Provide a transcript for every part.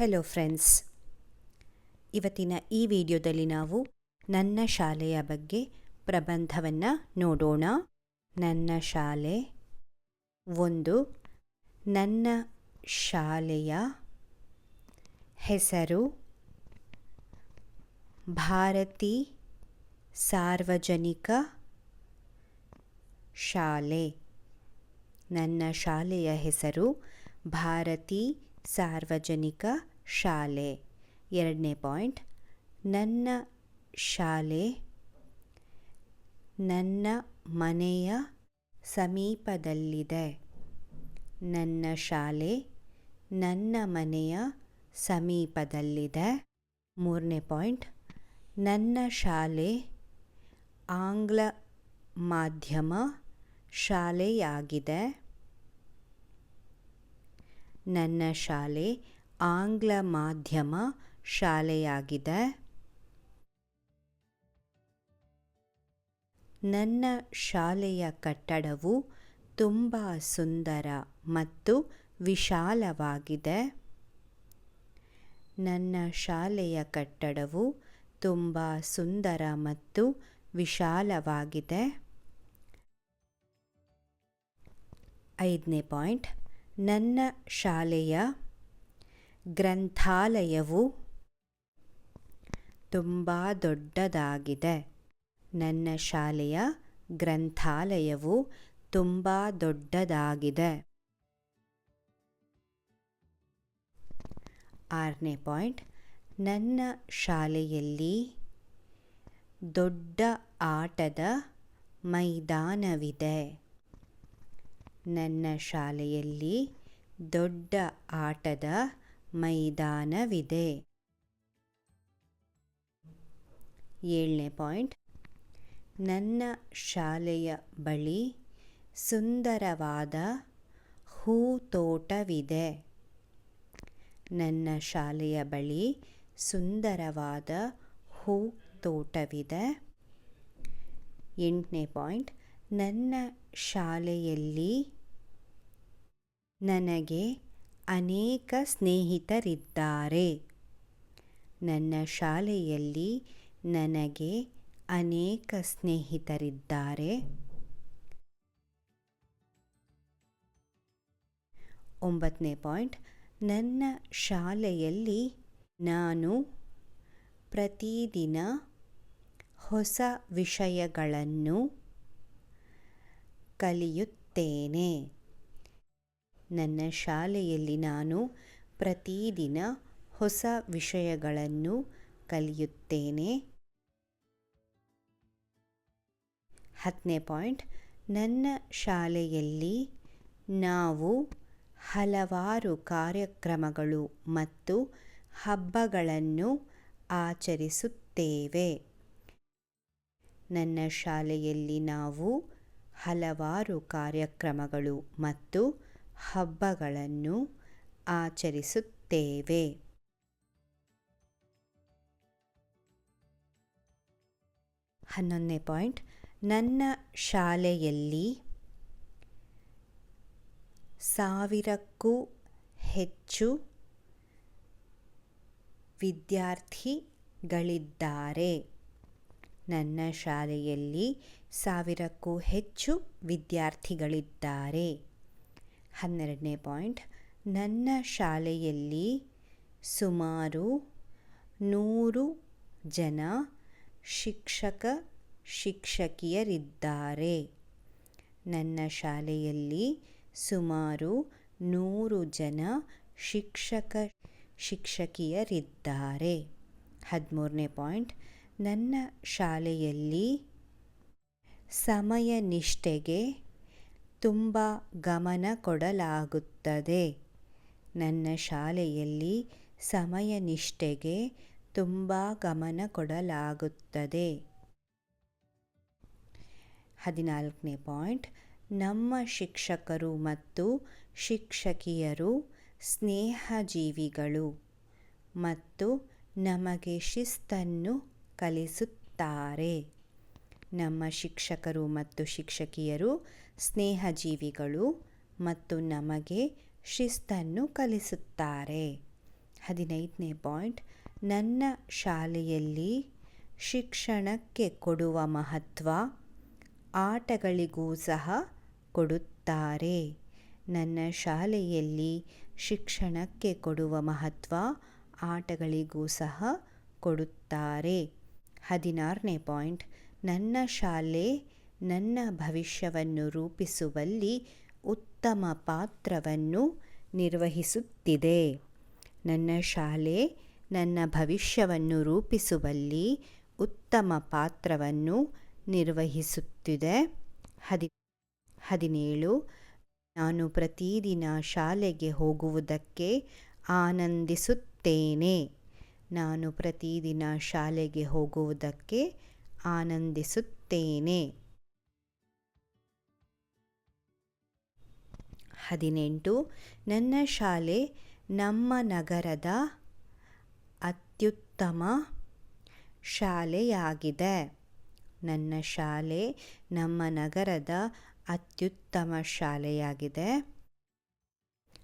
Hello friends ಇವತ್ತಿನ ಈ ವಿಡಿಯೋದಲ್ಲಿ ನಾವು ನನ್ನ ಶಾಲೆಯ ಬಗ್ಗೆ ಪ್ರಬಂಧವನ್ನು ನೋಡೋಣ. ನನ್ನ ಶಾಲೆ ಒಂದು ನನ್ನ ಶಾಲೆಯ ಹೆಸರು ಭಾರತಿ ಸಾರ್ವಜನಿಕ ಶಾಲೆ. ನನ್ನ ಶಾಲೆಯ ಹೆಸರು ಭಾರತಿ ಸಾರ್ವಜನಿಕ ಶಾಲೆ. ಎರಡನೇ ಪಾಯಿಂಟ್, ನನ್ನ ಶಾಲೆ, ನನ್ನ ಮನೆಯ ಸಮೀಪದಲ್ಲಿದೆ. ನನ್ನ ಶಾಲೆ ನನ್ನ ಮನೆಯ ಸಮೀಪದಲ್ಲಿದೆ. ಮೂರನೇ ಪಾಯಿಂಟ್, ನನ್ನ ಶಾಲೆ ಆಂಗ್ಲ ಮಾಧ್ಯಮ ಶಾಲೆಯಾಗಿದೆ. ನನ್ನ ಶಾಲೆ ಆಂಗ್ಲ ಮಾಧ್ಯಮ ಶಾಲೆಯಾಗಿದೆ. ನನ್ನ ಶಾಲೆಯ ಕಟ್ಟಡವು ತುಂಬ ಸುಂದರ ಮತ್ತು ವಿಶಾಲವಾಗಿದೆ. ನನ್ನ ಶಾಲೆಯ ಕಟ್ಟಡವು ತುಂಬ ಸುಂದರ ಮತ್ತು ವಿಶಾಲವಾಗಿದೆ. ಐದನೇ ಪಾಯಿಂಟ್. ನನ್ನ ಶಾಲೆಯ ಗ್ರಂಥಾಲಯವು ತುಂಬ ದೊಡ್ಡದಾಗಿದೆ. ನನ್ನ ಶಾಲೆಯ ಗ್ರಂಥಾಲಯವು ತುಂಬ ದೊಡ್ಡದಾಗಿದೆ. ಆರನೇ ಪಾಯಿಂಟ್. ನನ್ನ ಶಾಲೆಯಲ್ಲಿ ದೊಡ್ಡ ಆಟದ ಮೈದಾನವಿದೆ. ನನ್ನ ಶಾಲೆಯಲ್ಲಿ ದೊಡ್ಡ ಆಟದ ಮೈದಾನವಿದೆ. ಏಳನೇ ಪಾಯಿಂಟ್. ನನ್ನ ಶಾಲೆಯ ಬಳಿ ಸುಂದರವಾದ ಹೂ ತೋಟವಿದೆ ನನ್ನ ಶಾಲೆಯ ಬಳಿ ಸುಂದರವಾದ ಹೂ ತೋಟವಿದೆ ಎಂಟನೇ ಪಾಯಿಂಟ್. ನನ್ನ ಶಾಲೆಯಲ್ಲಿ ನನಗೆ ಅನೇಕ ಸ್ನೇಹಿತರಿದ್ದಾರೆ. ನನ್ನ ಶಾಲೆಯಲ್ಲಿ ನನಗೆ ಅನೇಕ ಸ್ನೇಹಿತರಿದ್ದಾರೆ. ಒಂಬತ್ತನೇ ಪಾಯಿಂಟ್. ನನ್ನ ಶಾಲೆಯಲ್ಲಿ ನಾನು ಪ್ರತಿದಿನ ಹೊಸ ವಿಷಯಗಳನ್ನು ಕಲಿಯುತ್ತೇನೆ. ನನ್ನ ಶಾಲೆಯಲ್ಲಿ ನಾನು ಪ್ರತಿದಿನ ಹೊಸ ವಿಷಯಗಳನ್ನು ಕಲಿಯುತ್ತೇನೆ. ಹತ್ತನೇ ಪಾಯಿಂಟ್. ನನ್ನ ಶಾಲೆಯಲ್ಲಿ ನಾವು ಹಲವಾರು ಕಾರ್ಯಕ್ರಮಗಳು ಮತ್ತು ಹಬ್ಬಗಳನ್ನು ಆಚರಿಸುತ್ತೇವೆ. ನನ್ನ ಶಾಲೆಯಲ್ಲಿ ನಾವು ಹಲವಾರು ಕಾರ್ಯಕ್ರಮಗಳು ಮತ್ತು ಹಬ್ಬಗಳನ್ನು ಆಚರಿಸುತ್ತೇವೆ. ಹನ್ನೊಂದನೇ ಪಾಯಿಂಟ್. ನನ್ನ ಶಾಲೆಯಲ್ಲಿ ಸಾವಿರಕ್ಕೂ ಹೆಚ್ಚು ವಿದ್ಯಾರ್ಥಿಗಳಿದ್ದಾರೆ. ನನ್ನ ಶಾಲೆಯಲ್ಲಿ ಸಾವಿರಕ್ಕೂ ಹೆಚ್ಚು ವಿದ್ಯಾರ್ಥಿಗಳಿದ್ದಾರೆ. ಹನ್ನೆರಡನೇ ಪಾಯಿಂಟ್. ನನ್ನ ಶಾಲೆಯಲ್ಲಿ ಸುಮಾರು ನೂರು ಜನ ಶಿಕ್ಷಕ, ಶಿಕ್ಷಕಿಯರಿದ್ದಾರೆ. ನನ್ನ ಶಾಲೆಯಲ್ಲಿ ಸುಮಾರು ನೂರು ಜನ ಶಿಕ್ಷಕ, ಶಿಕ್ಷಕಿಯರಿದ್ದಾರೆ. ಹದಿಮೂರನೇ ಪಾಯಿಂಟ್. ನನ್ನ ಶಾಲೆಯಲ್ಲಿ ಸಮಯ ನಿಷ್ಠೆಗೆ ತುಂಬ ಗಮನ ಕೊಡಲಾಗುತ್ತದೆ. ನನ್ನ ಶಾಲೆಯಲ್ಲಿ ಸಮಯ ನಿಷ್ಠೆಗೆ ತುಂಬ ಗಮನ ಕೊಡಲಾಗುತ್ತದೆ. ಹದಿನಾಲ್ಕನೇ ಪಾಯಿಂಟ್. ನಮ್ಮ ಶಿಕ್ಷಕರು ಮತ್ತು ಶಿಕ್ಷಕಿಯರು ಸ್ನೇಹಜೀವಿಗಳು ಮತ್ತು ನಮಗೆ ಶಿಸ್ತನ್ನು ಕಲಿಸುತ್ತಾರೆ. ನಮ್ಮ ಶಿಕ್ಷಕರು ಮತ್ತು ಶಿಕ್ಷಕಿಯರು ಸ್ನೇಹಜೀವಿಗಳು ಮತ್ತು ನಮಗೆ ಶಿಸ್ತನ್ನು ಕಲಿಸುತ್ತಾರೆ. ಹದಿನೈದನೇ ಪಾಯಿಂಟ್, ನನ್ನ ಶಾಲೆಯಲ್ಲಿ ಶಿಕ್ಷಣಕ್ಕೆ ಕೊಡುವ ಮಹತ್ವ, ಆಟಗಳಿಗೂ ಸಹ ಕೊಡುತ್ತಾರೆ. ನನ್ನ ಶಾಲೆಯಲ್ಲಿ ಶಿಕ್ಷಣಕ್ಕೆ ಕೊಡುವ ಮಹತ್ವ, ಆಟಗಳಿಗೂ ಸಹ ಕೊಡುತ್ತಾರೆ. ಹದಿನಾರನೇ ಪಾಯಿಂಟ್, ನನ್ನ ಶಾಲೆ ನನ್ನ ಭವಿಷ್ಯವನ್ನು ರೂಪಿಸುವಲ್ಲಿ ಉತ್ತಮ ಪಾತ್ರವನ್ನು ನಿರ್ವಹಿಸುತ್ತಿದೆ. ನನ್ನ ಶಾಲೆ ನನ್ನ ಭವಿಷ್ಯವನ್ನು ರೂಪಿಸುವಲ್ಲಿ ಉತ್ತಮ ಪಾತ್ರವನ್ನು ನಿರ್ವಹಿಸುತ್ತಿದೆ. ಹದಿ, ಹದಿನೇಳು, ನಾನು ಪ್ರತಿದಿನ ಶಾಲೆಗೆ ಹೋಗುವುದಕ್ಕೆ ಆನಂದಿಸುತ್ತೇನೆ. ನಾನು ಪ್ರತಿದಿನ ಶಾಲೆಗೆ ಹೋಗುವುದಕ್ಕೆ ಆನಂದಿಸುತ್ತೇನೆ. ಹದಿನೆಂಟು, ನನ್ನ ಶಾಲೆ ನಮ್ಮ ನಗರದ ಅತ್ಯುತ್ತಮ ಶಾಲೆಯಾಗಿದೆ. ನನ್ನ ಶಾಲೆ ನಮ್ಮ ನಗರದ ಅತ್ಯುತ್ತಮ ಶಾಲೆಯಾಗಿದೆ.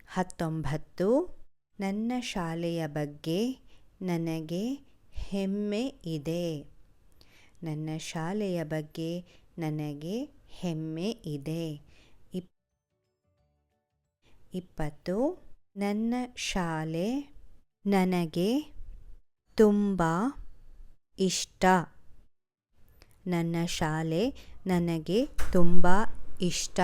ಹತ್ತೊಂಬತ್ತು, ನನ್ನ ಶಾಲೆಯ ಬಗ್ಗೆ ನನಗೆ ಹೆಮ್ಮೆ ಇದೆ. ನನ್ನ ಶಾಲೆಯ ಬಗ್ಗೆ ನನಗೆ ಹೆಮ್ಮೆ ಇದೆ. ಇಪ್ಪತ್ತು. ನನ್ನ ಶಾಲೆ ನನಗೆ ತುಂಬ ಇಷ್ಟ. ನನ್ನ ಶಾಲೆ ನನಗೆ ತುಂಬ ಇಷ್ಟ.